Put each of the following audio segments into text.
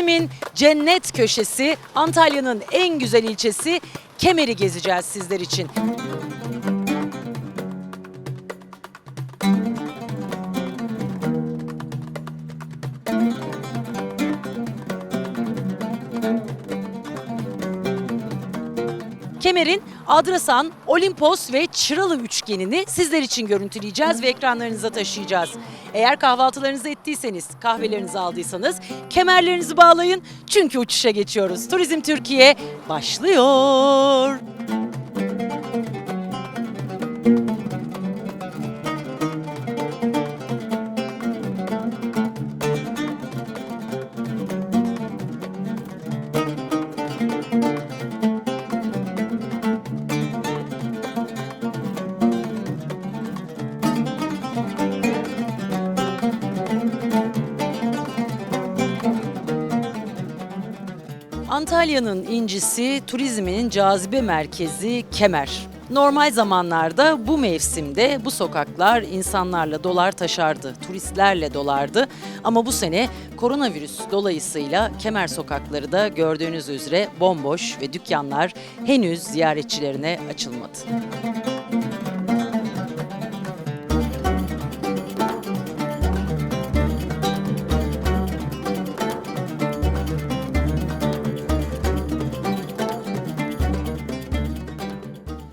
Turizmin cennet köşesi, Antalya'nın en güzel ilçesi Kemer'i gezeceğiz sizler için. Kemer'in Adrasan, Olimpos ve Çıralı üçgenini sizler için görüntüleyeceğiz ve ekranlarınıza taşıyacağız. Eğer kahvaltılarınızı ettiyseniz, kahvelerinizi aldıysanız kemerlerinizi bağlayın çünkü uçuşa geçiyoruz. Turizm Türkiye başlıyor. Antalya'nın incisi, turizminin cazibe merkezi Kemer. Normal zamanlarda bu mevsimde bu sokaklar insanlarla dolar taşardı, turistlerle dolardı. Ama bu sene koronavirüs dolayısıyla Kemer sokakları da gördüğünüz üzere bomboş ve dükkanlar henüz ziyaretçilerine açılmadı.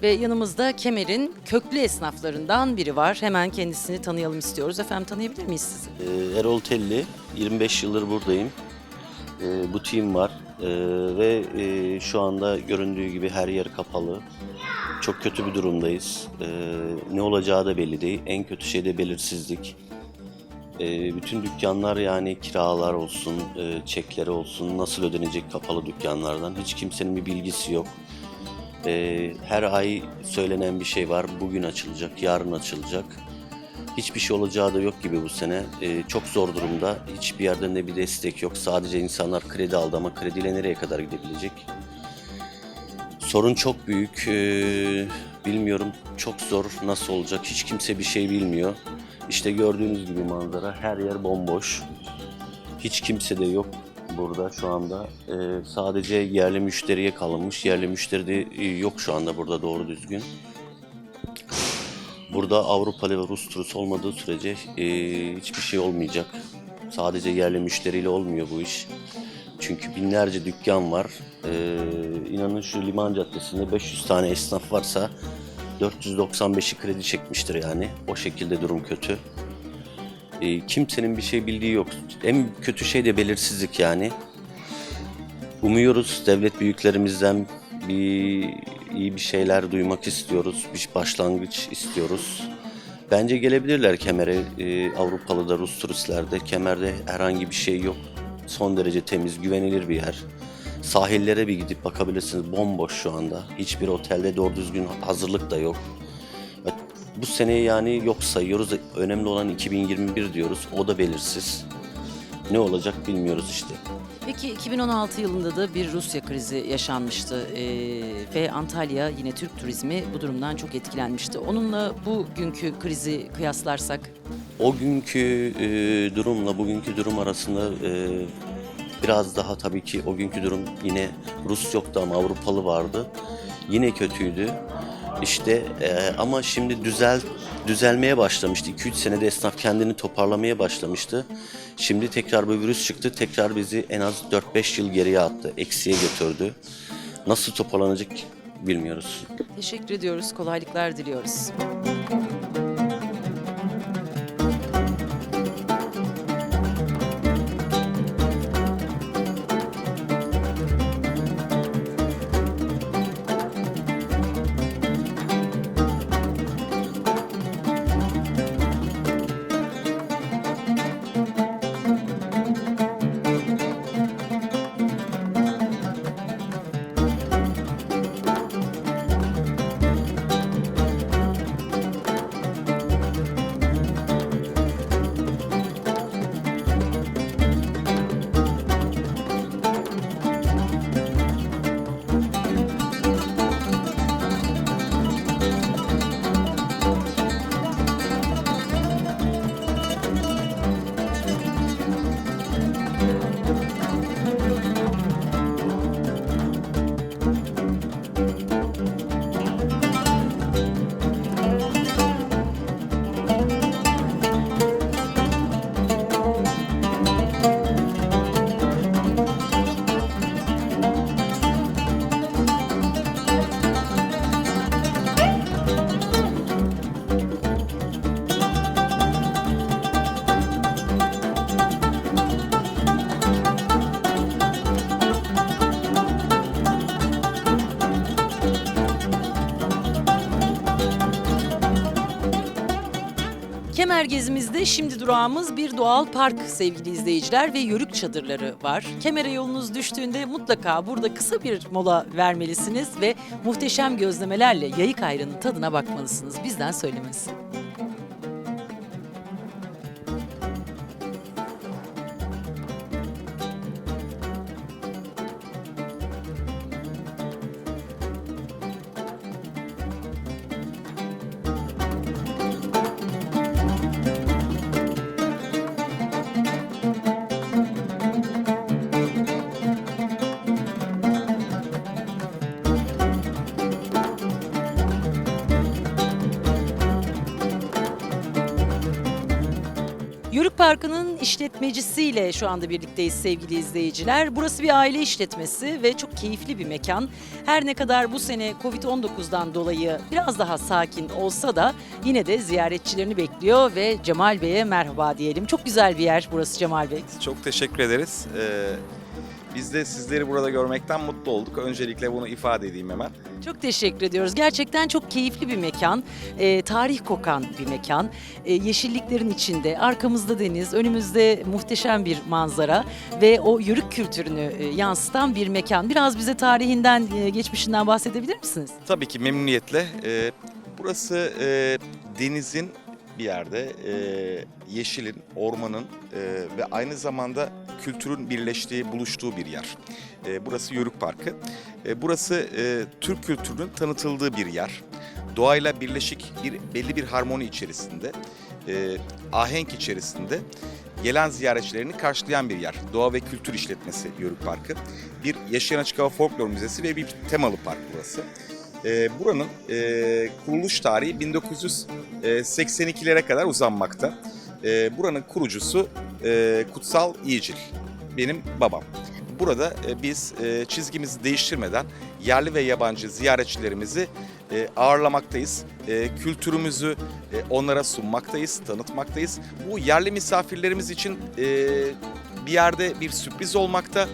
Ve yanımızda Kemer'in köklü esnaflarından biri var. Hemen kendisini tanıyalım istiyoruz. Efendim tanıyabilir miyiz sizi? Ee, Erol Telli, 25 yıldır buradayım. Ee, butiğim var Ee, ve e, şu anda göründüğü gibi her yer kapalı. Çok kötü bir durumdayız. Ee, ne olacağı da belli değil. En kötü şey de belirsizlik. Ee, bütün dükkanlar yani kiralar olsun, e, çekleri olsun nasıl ödenecek kapalı dükkanlardan hiç kimsenin bir bilgisi yok. Ee, her ay söylenen bir şey var. Bugün açılacak, yarın açılacak. Hiçbir şey olacağı da yok gibi bu sene. Ee, çok zor durumda. Hiçbir yerden de bir destek yok. Sadece insanlar kredi aldı ama krediyle nereye kadar gidebilecek? Sorun çok büyük. Ee, bilmiyorum çok zor nasıl olacak. Hiç kimse bir şey bilmiyor. İşte gördüğünüz gibi manzara her yer bomboş. Hiç kimse de yok burada şu anda. Ee, sadece yerli müşteriye kalınmış. Yerli müşteri de e, yok şu anda burada doğru düzgün. Burada Avrupalı ve Rus turist olmadığı sürece e, hiçbir şey olmayacak. Sadece yerli müşteriyle olmuyor bu iş. Çünkü binlerce dükkan var. E, inanın şu liman caddesinde 500 tane esnaf varsa 495'i kredi çekmiştir yani. O şekilde durum kötü. E, kimsenin bir şey bildiği yok. En kötü şey de belirsizlik yani. Umuyoruz devlet büyüklerimizden bir iyi bir şeyler duymak istiyoruz. Bir başlangıç istiyoruz. Bence gelebilirler Kemer'e e, Avrupalı da Rus turistlerde. Kemer'de herhangi bir şey yok. Son derece temiz, güvenilir bir yer. Sahillere bir gidip bakabilirsiniz. Bomboş şu anda. Hiçbir otelde doğru düzgün hazırlık da yok. Bu seneyi yani yok sayıyoruz. Önemli olan 2021 diyoruz. O da belirsiz. Ne olacak bilmiyoruz işte. Peki 2016 yılında da bir Rusya krizi yaşanmıştı Ee, ve Antalya yine Türk turizmi bu durumdan çok etkilenmişti. Onunla bugünkü krizi kıyaslarsak O günkü e, durumla bugünkü durum arasında e, biraz daha tabii ki o günkü durum yine Rus yoktu ama Avrupalı vardı. Yine kötüydü. İşte e, ama şimdi düzel düzelmeye başlamıştı. 2-3 senede esnaf kendini toparlamaya başlamıştı. Şimdi tekrar bu virüs çıktı. Tekrar bizi en az 4-5 yıl geriye attı. Eksiye götürdü. Nasıl toparlanacak bilmiyoruz. teşekkür ediyoruz, kolaylıklar diliyoruz. Durağımız bir doğal park sevgili izleyiciler ve yörük çadırları var. Kemer'e yolunuz düştüğünde mutlaka burada kısa bir mola vermelisiniz ve muhteşem gözlemelerle yayık ayrının tadına bakmalısınız. Bizden söylemesi. İşletmecisiyle şu anda birlikteyiz sevgili izleyiciler. Burası bir aile işletmesi ve çok keyifli bir mekan. Her ne kadar bu sene Covid-19'dan dolayı biraz daha sakin olsa da yine de ziyaretçilerini bekliyor ve Cemal Bey'e merhaba diyelim. Çok güzel bir yer burası Cemal Bey. Çok teşekkür ederiz. Ee, biz de sizleri burada görmekten mutlu olduk. Öncelikle bunu ifade edeyim hemen. Çok teşekkür ediyoruz. Gerçekten çok keyifli bir mekan. Ee, tarih kokan bir mekan. Ee, yeşilliklerin içinde, arkamızda deniz, önümüzde muhteşem bir manzara ve o yörük kültürünü e, yansıtan bir mekan. Biraz bize tarihinden, e, geçmişinden bahsedebilir misiniz? Tabii ki memnuniyetle. Ee, burası e, denizin bir yerde, e, yeşilin, ormanın e, ve aynı zamanda kültürün birleştiği, buluştuğu bir yer. E, burası Yörük Parkı. E, burası e, Türk kültürünün tanıtıldığı bir yer. Doğayla birleşik bir belli bir harmoni içerisinde, e, ahenk içerisinde gelen ziyaretçilerini karşılayan bir yer. Doğa ve Kültür İşletmesi Yörük Parkı. Bir yaşayan açık hava folklor müzesi ve bir temalı park burası. Ee, buranın e, kuruluş tarihi 1982'lere kadar uzanmakta. Ee, buranın kurucusu e, Kutsal İyicil, benim babam. Burada e, biz e, çizgimizi değiştirmeden yerli ve yabancı ziyaretçilerimizi e, ağırlamaktayız. E, kültürümüzü e, onlara sunmaktayız, tanıtmaktayız. Bu yerli misafirlerimiz için e, bir yerde bir sürpriz olmakta.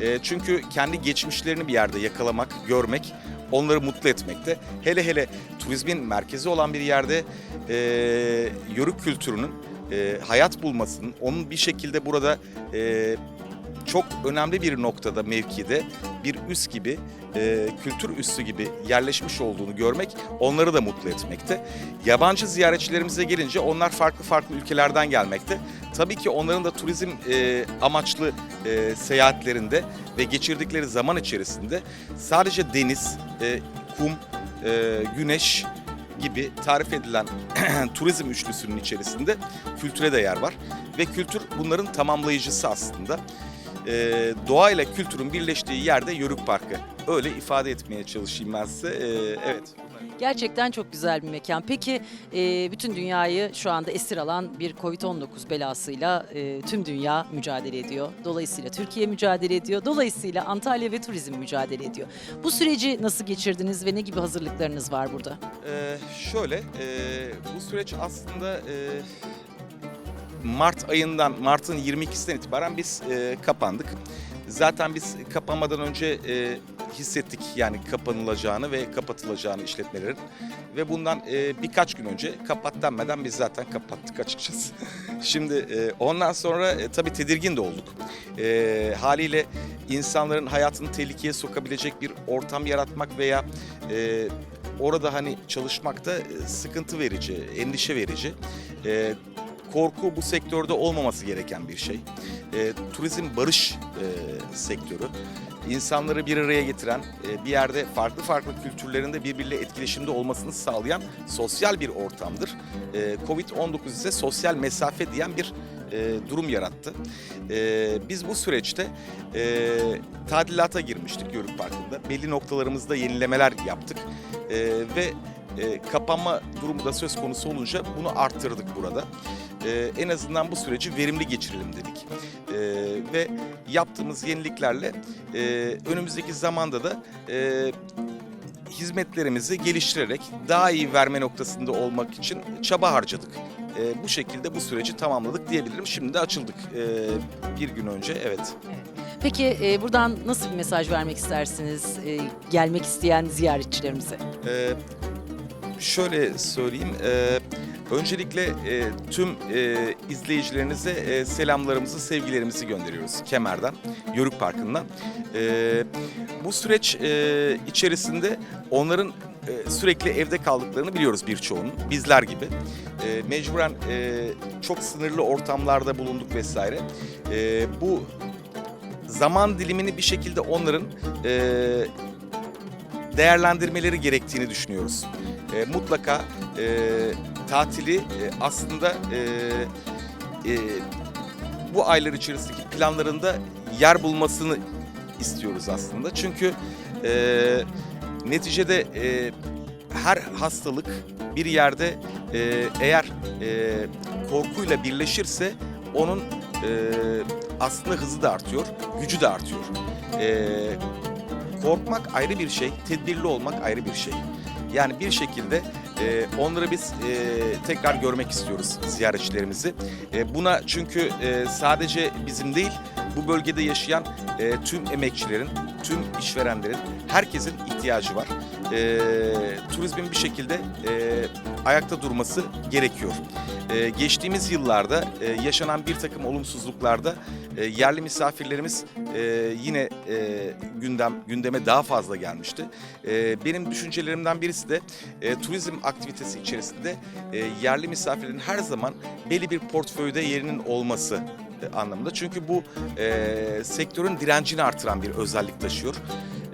E, çünkü kendi geçmişlerini bir yerde yakalamak, görmek onları mutlu etmekte. Hele hele turizmin merkezi olan bir yerde e, yörük kültürünün e, hayat bulmasının, onun bir şekilde burada e, çok önemli bir noktada, mevkide bir üs gibi, e, kültür üssü gibi yerleşmiş olduğunu görmek onları da mutlu etmekte. Yabancı ziyaretçilerimize gelince onlar farklı farklı ülkelerden gelmekte. Tabii ki onların da turizm e, amaçlı e, seyahatlerinde ve geçirdikleri zaman içerisinde sadece deniz, e, kum, e, güneş gibi tarif edilen turizm üçlüsünün içerisinde kültüre de yer var. Ve kültür bunların tamamlayıcısı aslında. E, doğa ile kültürün birleştiği yerde Yörük Parkı. Öyle ifade etmeye çalışayım ben size. E, evet. Gerçekten çok güzel bir mekan. Peki e, bütün dünyayı şu anda esir alan bir Covid-19 belasıyla e, tüm dünya mücadele ediyor. Dolayısıyla Türkiye mücadele ediyor. Dolayısıyla Antalya ve turizm mücadele ediyor. Bu süreci nasıl geçirdiniz ve ne gibi hazırlıklarınız var burada? Ee, şöyle, e, bu süreç aslında e, Mart ayından, Mart'ın 22'sinden itibaren biz e, kapandık. Zaten biz kapanmadan önce e, hissettik yani kapanılacağını ve kapatılacağını işletmelerin. Ve bundan e, birkaç gün önce kapat denmeden biz zaten kapattık açıkçası. Şimdi e, ondan sonra e, tabii tedirgin de olduk. E, haliyle insanların hayatını tehlikeye sokabilecek bir ortam yaratmak veya e, orada hani çalışmak da e, sıkıntı verici, endişe verici. E, korku bu sektörde olmaması gereken bir şey. E, turizm barış e, sektörü. İnsanları bir araya getiren, e, bir yerde farklı farklı kültürlerin de birbiriyle etkileşimde olmasını sağlayan sosyal bir ortamdır. E, Covid-19 ise sosyal mesafe diyen bir e, durum yarattı. E, biz bu süreçte e, tadilata girmiştik Yörük Parkı'nda. Belli noktalarımızda yenilemeler yaptık. E, ve e, kapanma durumu da söz konusu olunca bunu arttırdık burada. E, en azından bu süreci verimli geçirelim dedik. E, ve yaptığımız yeniliklerle e, önümüzdeki zamanda da e, hizmetlerimizi geliştirerek daha iyi verme noktasında olmak için çaba harcadık. E, bu şekilde bu süreci tamamladık diyebilirim. Şimdi de açıldık e, bir gün önce evet. Peki e, buradan nasıl bir mesaj vermek istersiniz e, gelmek isteyen ziyaretçilerimize? Ee, şöyle söyleyeyim, e, Öncelikle e, tüm e, izleyicilerinize e, selamlarımızı, sevgilerimizi gönderiyoruz Kemer'den, Yörük Parkı'ndan. E, bu süreç e, içerisinde onların e, sürekli evde kaldıklarını biliyoruz birçoğunun, bizler gibi. E, mecburen e, çok sınırlı ortamlarda bulunduk vesaire. E, bu zaman dilimini bir şekilde onların e, değerlendirmeleri gerektiğini düşünüyoruz. E, mutlaka e, tatili e, aslında e, e, bu aylar içerisindeki planlarında yer bulmasını istiyoruz aslında. Çünkü neticede her hastalık bir yerde eğer korkuyla birleşirse onun aslında hızı da artıyor, gücü de artıyor. Korkmak ayrı bir şey, tedbirli olmak ayrı bir şey. Yani bir şekilde e, onları biz e, tekrar görmek istiyoruz ziyaretçilerimizi. E, buna çünkü e, sadece bizim değil, bu bölgede yaşayan e, tüm emekçilerin, tüm işverenlerin, herkesin ihtiyacı var. E, turizmin bir şekilde e, ayakta durması gerekiyor. E, geçtiğimiz yıllarda e, yaşanan bir takım olumsuzluklarda e, yerli misafirlerimiz e, yine e, gündem gündeme daha fazla gelmişti. E, benim düşüncelerimden birisi de e, turizm aktivitesi içerisinde e, yerli misafirlerin her zaman belli bir portföyde yerinin olması anlamında. Çünkü bu e, sektörün direncini artıran bir özellik taşıyor.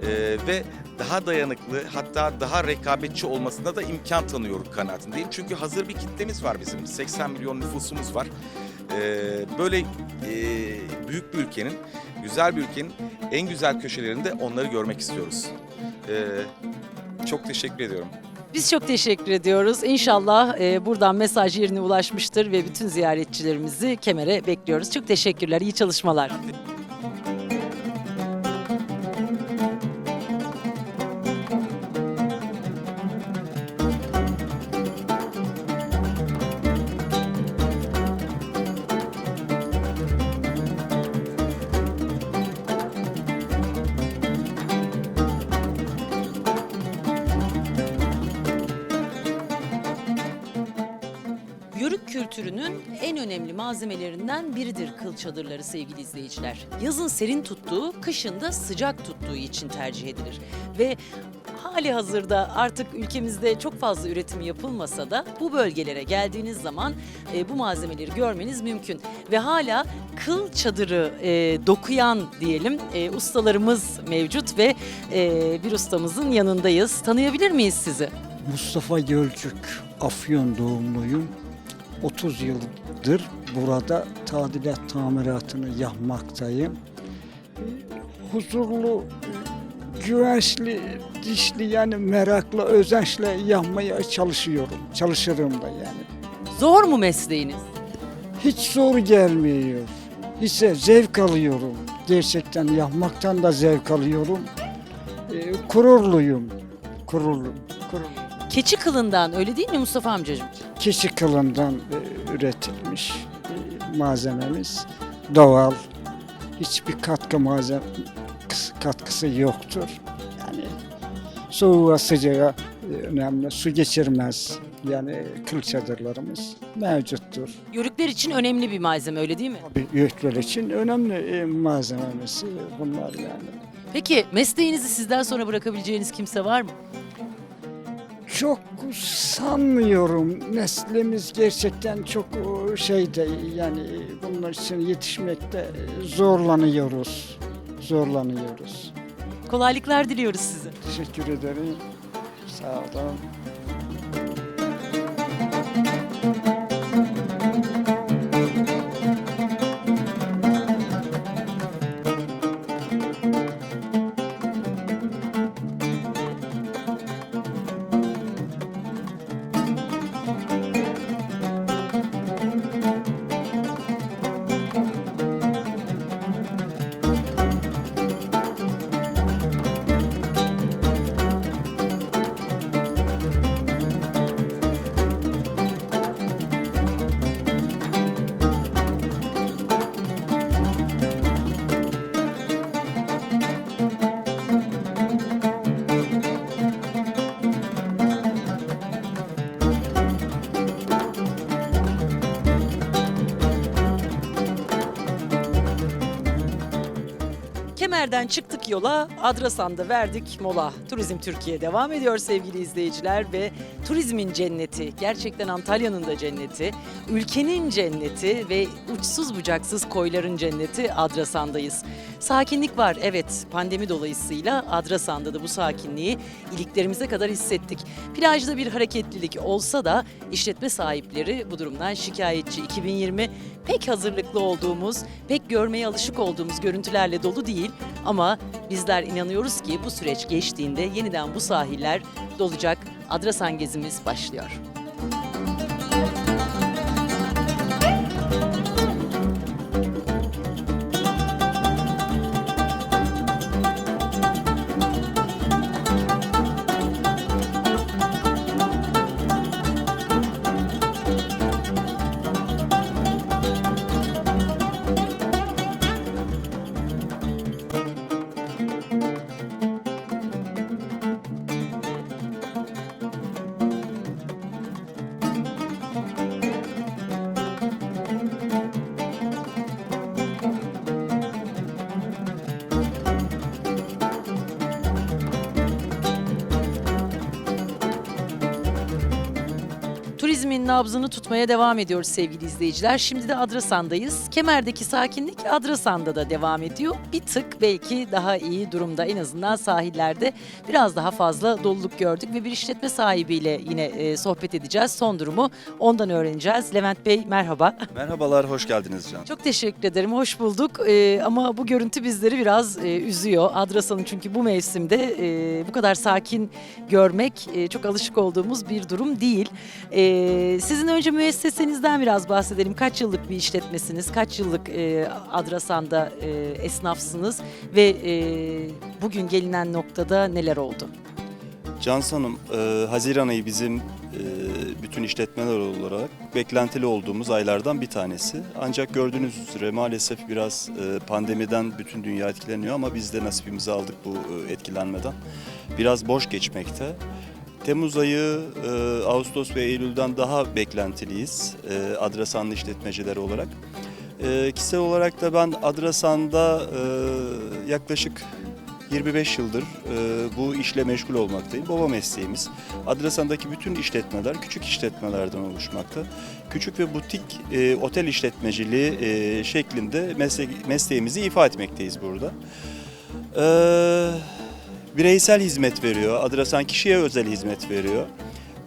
E, ve daha dayanıklı hatta daha rekabetçi olmasına da imkan tanıyor kanaatindeyim. Çünkü hazır bir kitlemiz var bizim. 80 milyon nüfusumuz var. E, böyle e, büyük bir ülkenin, güzel bir ülkenin en güzel köşelerinde onları görmek istiyoruz. E, çok teşekkür ediyorum. Biz çok teşekkür ediyoruz. İnşallah e, buradan mesaj yerine ulaşmıştır ve bütün ziyaretçilerimizi Kemer'e bekliyoruz. Çok teşekkürler, iyi çalışmalar. Malzemelerinden biridir kıl çadırları sevgili izleyiciler. Yazın serin tuttuğu, kışın da sıcak tuttuğu için tercih edilir. Ve hali hazırda artık ülkemizde çok fazla üretim yapılmasa da bu bölgelere geldiğiniz zaman e, bu malzemeleri görmeniz mümkün. Ve hala kıl çadırı e, dokuyan diyelim e, ustalarımız mevcut ve e, bir ustamızın yanındayız. Tanıyabilir miyiz sizi? Mustafa Gölcük, Afyon doğumluyum. 30 yıldır burada tadilat tamiratını yapmaktayım. Huzurlu, güvençli, dişli yani merakla, özençle yapmaya çalışıyorum. Çalışırım da yani. Zor mu mesleğiniz? Hiç zor gelmiyor. Hiç zevk alıyorum. Gerçekten yapmaktan da zevk alıyorum. Ee, Gururluyum. Gururlu. Gururlu. Keçi kılından öyle değil mi Mustafa amcacığım? keçi kılından e, üretilmiş e, malzememiz. Doğal. Hiçbir katkı malzeme katkısı yoktur. Yani soğuğa sıcağa e, önemli. Su geçirmez. Yani kıl çadırlarımız mevcuttur. Yörükler için önemli bir malzeme öyle değil mi? Tabii yörükler için önemli e, malzememiz e, bunlar yani. Peki mesleğinizi sizden sonra bırakabileceğiniz kimse var mı? Çok sanmıyorum. Neslimiz gerçekten çok o, şeyde yani bunlar için yetişmekte zorlanıyoruz. Zorlanıyoruz. Kolaylıklar diliyoruz size. Teşekkür ederim. Sağ olun. Kemer'den yola, Adrasan'da verdik mola. Turizm Türkiye devam ediyor sevgili izleyiciler ve turizmin cenneti, gerçekten Antalya'nın da cenneti, ülkenin cenneti ve uçsuz bucaksız koyların cenneti Adrasan'dayız. Sakinlik var evet pandemi dolayısıyla Adrasan'da da bu sakinliği iliklerimize kadar hissettik. Plajda bir hareketlilik olsa da işletme sahipleri bu durumdan şikayetçi. 2020 pek hazırlıklı olduğumuz, pek görmeye alışık olduğumuz görüntülerle dolu değil ama bizler inanıyoruz ki bu süreç geçtiğinde yeniden bu sahiller dolacak. Adrasan gezimiz başlıyor. Nabzını tutmaya devam ediyoruz sevgili izleyiciler. Şimdi de Adrasan'dayız. Kemer'deki sakinlik Adrasan'da da devam ediyor. Bir tık belki daha iyi durumda. En azından sahillerde biraz daha fazla doluluk gördük ve bir işletme sahibiyle yine e, sohbet edeceğiz. Son durumu ondan öğreneceğiz. Levent Bey merhaba. Merhabalar, hoş geldiniz Can. Çok teşekkür ederim. Hoş bulduk. Ee, ama bu görüntü bizleri biraz e, üzüyor. Adrasan'ı çünkü bu mevsimde e, bu kadar sakin görmek e, çok alışık olduğumuz bir durum değil. E, sizin önce müessesenizden biraz bahsedelim. Kaç yıllık bir işletmesiniz? Kaç yıllık e, Adrasan'da e, esnafsınız? Ve e, bugün gelinen noktada neler oldu? Cansu Hanım, e, Haziran ayı bizim e, bütün işletmeler olarak beklentili olduğumuz aylardan bir tanesi. Ancak gördüğünüz üzere maalesef biraz e, pandemiden bütün dünya etkileniyor ama biz de nasibimizi aldık bu e, etkilenmeden. Biraz boş geçmekte. Temmuz ayı, e, Ağustos ve Eylül'den daha beklentiliyiz e, Adrasanlı işletmeciler olarak. E, kişisel olarak da ben Adrasan'da e, yaklaşık 25 yıldır e, bu işle meşgul olmaktayım. Baba mesleğimiz. Adrasan'daki bütün işletmeler küçük işletmelerden oluşmakta. Küçük ve butik e, otel işletmeciliği e, şeklinde meslek, mesleğimizi ifa etmekteyiz burada. E, bireysel hizmet veriyor. Adrasan kişiye özel hizmet veriyor.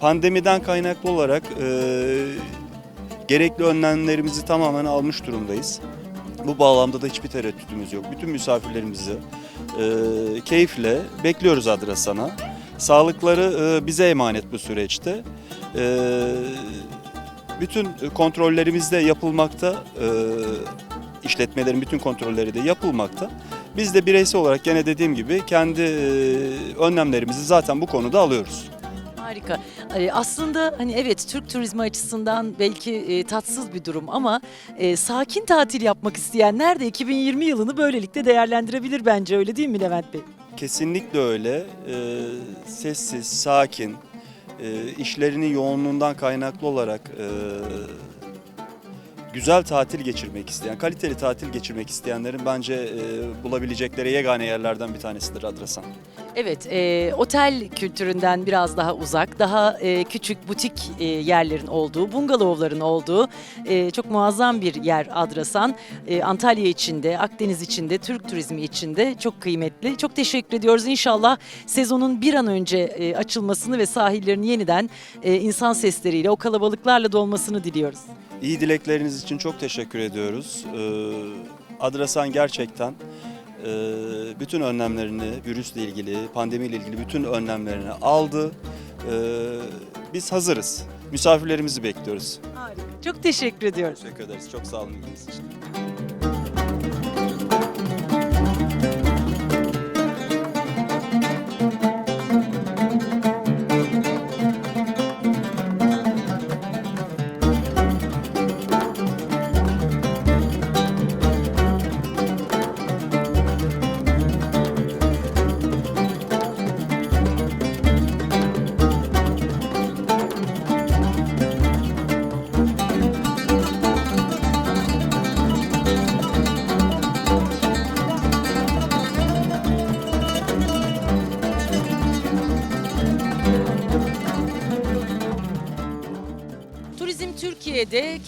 Pandemiden kaynaklı olarak e, gerekli önlemlerimizi tamamen almış durumdayız. Bu bağlamda da hiçbir tereddütümüz yok. Bütün misafirlerimizi e, keyifle bekliyoruz Adrasan'a. Sağlıkları e, bize emanet bu süreçte. E, bütün kontrollerimiz de yapılmakta. E, işletmelerin bütün kontrolleri de yapılmakta. Biz de bireysel olarak gene dediğim gibi kendi e, önlemlerimizi zaten bu konuda alıyoruz. Harika. Ee, Aslında hani evet Türk turizmi açısından belki e, tatsız bir durum ama e, sakin tatil yapmak isteyenler de 2020 yılını böylelikle değerlendirebilir bence öyle değil mi Levent Bey? Kesinlikle öyle. Ee, sessiz, sakin, e, işlerinin yoğunluğundan kaynaklı olarak e, güzel tatil geçirmek isteyen, kaliteli tatil geçirmek isteyenlerin bence e, bulabilecekleri yegane yerlerden bir tanesidir Adrasan. Evet, e, otel kültüründen biraz daha uzak, daha e, küçük butik e, yerlerin olduğu, bungalovların olduğu e, çok muazzam bir yer Adrasan. E, Antalya içinde, Akdeniz içinde, Türk turizmi içinde çok kıymetli. Çok teşekkür ediyoruz. İnşallah sezonun bir an önce e, açılmasını ve sahillerin yeniden e, insan sesleriyle, o kalabalıklarla dolmasını diliyoruz. İyi dilekleriniz için çok teşekkür ediyoruz. Ee, Adrasan gerçekten e, bütün önlemlerini, virüsle ilgili, pandemiyle ilgili bütün önlemlerini aldı. Ee, biz hazırız. Misafirlerimizi bekliyoruz. Harika. Çok teşekkür ediyoruz. Teşekkür ederiz. Çok sağ olun ilginiz için.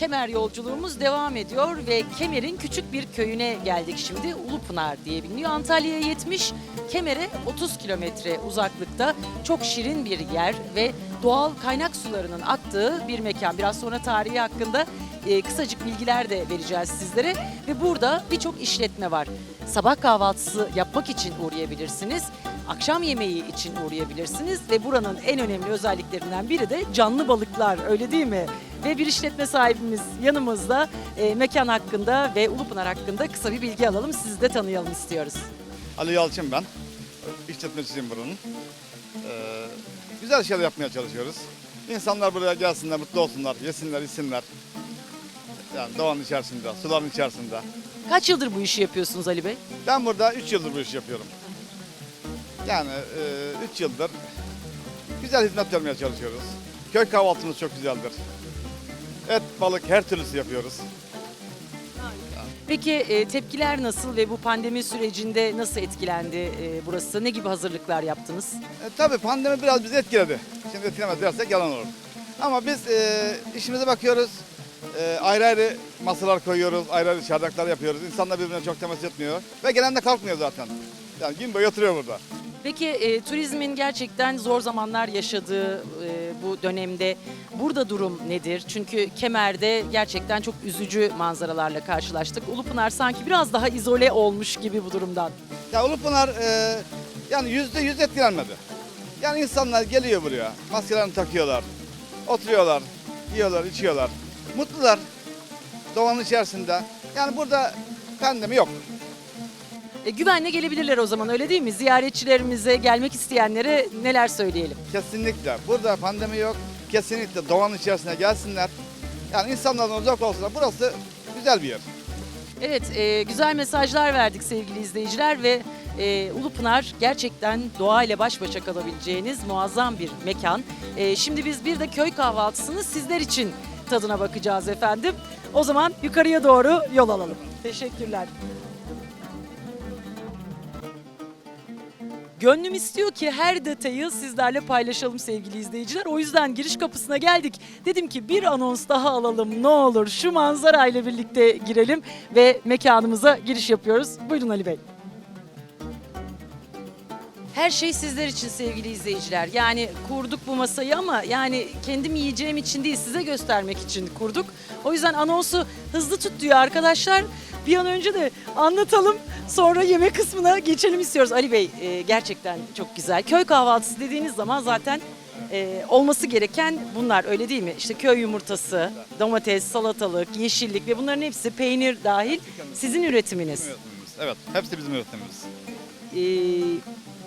Kemer yolculuğumuz devam ediyor ve Kemer'in küçük bir köyüne geldik şimdi. Ulupınar diye biliniyor. Antalya'ya 70, Kemer'e 30 kilometre uzaklıkta çok şirin bir yer ve doğal kaynak sularının aktığı bir mekan. Biraz sonra tarihi hakkında e, kısacık bilgiler de vereceğiz sizlere. Ve burada birçok işletme var. Sabah kahvaltısı yapmak için uğrayabilirsiniz. Akşam yemeği için uğrayabilirsiniz ve buranın en önemli özelliklerinden biri de canlı balıklar öyle değil mi? Ve bir işletme sahibimiz yanımızda E, mekan hakkında ve Ulupınar hakkında kısa bir bilgi alalım. Sizi de tanıyalım istiyoruz. Ali Yalçın ben. İşletmecisiyim buranın. Ee, güzel şeyler yapmaya çalışıyoruz. İnsanlar buraya gelsinler, mutlu olsunlar, yesinler, içsinler. Yani doğanın içerisinde, suların içerisinde. Kaç yıldır bu işi yapıyorsunuz Ali Bey? Ben burada 3 yıldır bu işi yapıyorum. Yani 3 yıldır güzel hizmet vermeye çalışıyoruz. Köy kahvaltımız çok güzeldir. Et, balık her türlüsü yapıyoruz. Peki e, tepkiler nasıl ve bu pandemi sürecinde nasıl etkilendi e, burası? Ne gibi hazırlıklar yaptınız? E, tabii pandemi biraz bizi etkiledi. Şimdi etkilemez dersek yalan olur. Ama biz e, işimize bakıyoruz. E, ayrı ayrı masalar koyuyoruz, ayrı ayrı çardaklar yapıyoruz. İnsanlar birbirine çok temas etmiyor. Ve gelen de kalkmıyor zaten. Yani gün boyu oturuyor burada. Peki e, turizmin gerçekten zor zamanlar yaşadığı e, bu dönemde burada durum nedir? Çünkü Kemer'de gerçekten çok üzücü manzaralarla karşılaştık. Ulupınar sanki biraz daha izole olmuş gibi bu durumdan. Ya Ulupınar e, yani yüzde yüz etkilenmedi. Yani insanlar geliyor buraya, maskelerini takıyorlar, oturuyorlar, yiyorlar, içiyorlar. Mutlular doğanın içerisinde. Yani burada pandemi yok. E, güvenle gelebilirler o zaman öyle değil mi? Ziyaretçilerimize gelmek isteyenlere neler söyleyelim? Kesinlikle. Burada pandemi yok. Kesinlikle doğanın içerisine gelsinler. Yani insanlardan uzak olsunlar. Burası güzel bir yer. Evet, e, güzel mesajlar verdik sevgili izleyiciler ve e, Ulupınar gerçekten doğayla baş başa kalabileceğiniz muazzam bir mekan. E, şimdi biz bir de köy kahvaltısını sizler için tadına bakacağız efendim. O zaman yukarıya doğru yol alalım. Teşekkürler. Gönlüm istiyor ki her detayı sizlerle paylaşalım sevgili izleyiciler. O yüzden giriş kapısına geldik. Dedim ki bir anons daha alalım ne olur. Şu manzarayla birlikte girelim ve mekanımıza giriş yapıyoruz. Buyurun Ali Bey. Her şey sizler için sevgili izleyiciler. Yani kurduk bu masayı ama yani kendim yiyeceğim için değil size göstermek için kurduk. O yüzden anonsu hızlı tut diyor arkadaşlar. Bir an önce de anlatalım sonra yemek kısmına geçelim istiyoruz. Ali Bey e, gerçekten çok güzel. Köy kahvaltısı dediğiniz zaman zaten e, olması gereken bunlar öyle değil mi? İşte köy yumurtası, domates, salatalık, yeşillik ve bunların hepsi peynir dahil sizin üretiminiz. Bizim üretimimiz. Evet, hepsi bizim üretimimiz. Ee,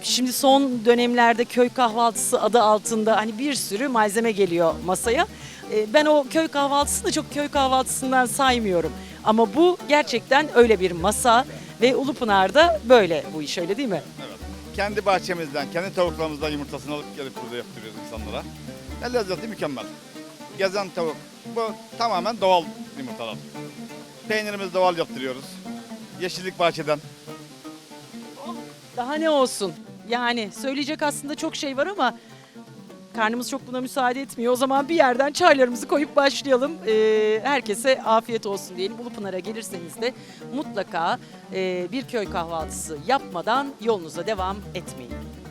şimdi son dönemlerde köy kahvaltısı adı altında hani bir sürü malzeme geliyor masaya. Ee, ben o köy kahvaltısını çok köy kahvaltısından saymıyorum. Ama bu gerçekten öyle bir masa ve Ulupınar'da böyle bu iş öyle değil mi? Evet. Kendi bahçemizden, kendi tavuklarımızdan yumurtasını alıp gelip burada yaptırıyoruz insanlara. Ve lezzeti mükemmel. Gezen tavuk. Bu tamamen doğal yumurtalar. Peynirimizi doğal yaptırıyoruz. Yeşillik bahçeden. Daha ne olsun? Yani söyleyecek aslında çok şey var ama karnımız çok buna müsaade etmiyor. O zaman bir yerden çaylarımızı koyup başlayalım. Ee, herkese afiyet olsun diyelim. Ulupınar'a gelirseniz de mutlaka e, bir köy kahvaltısı yapmadan yolunuza devam etmeyin.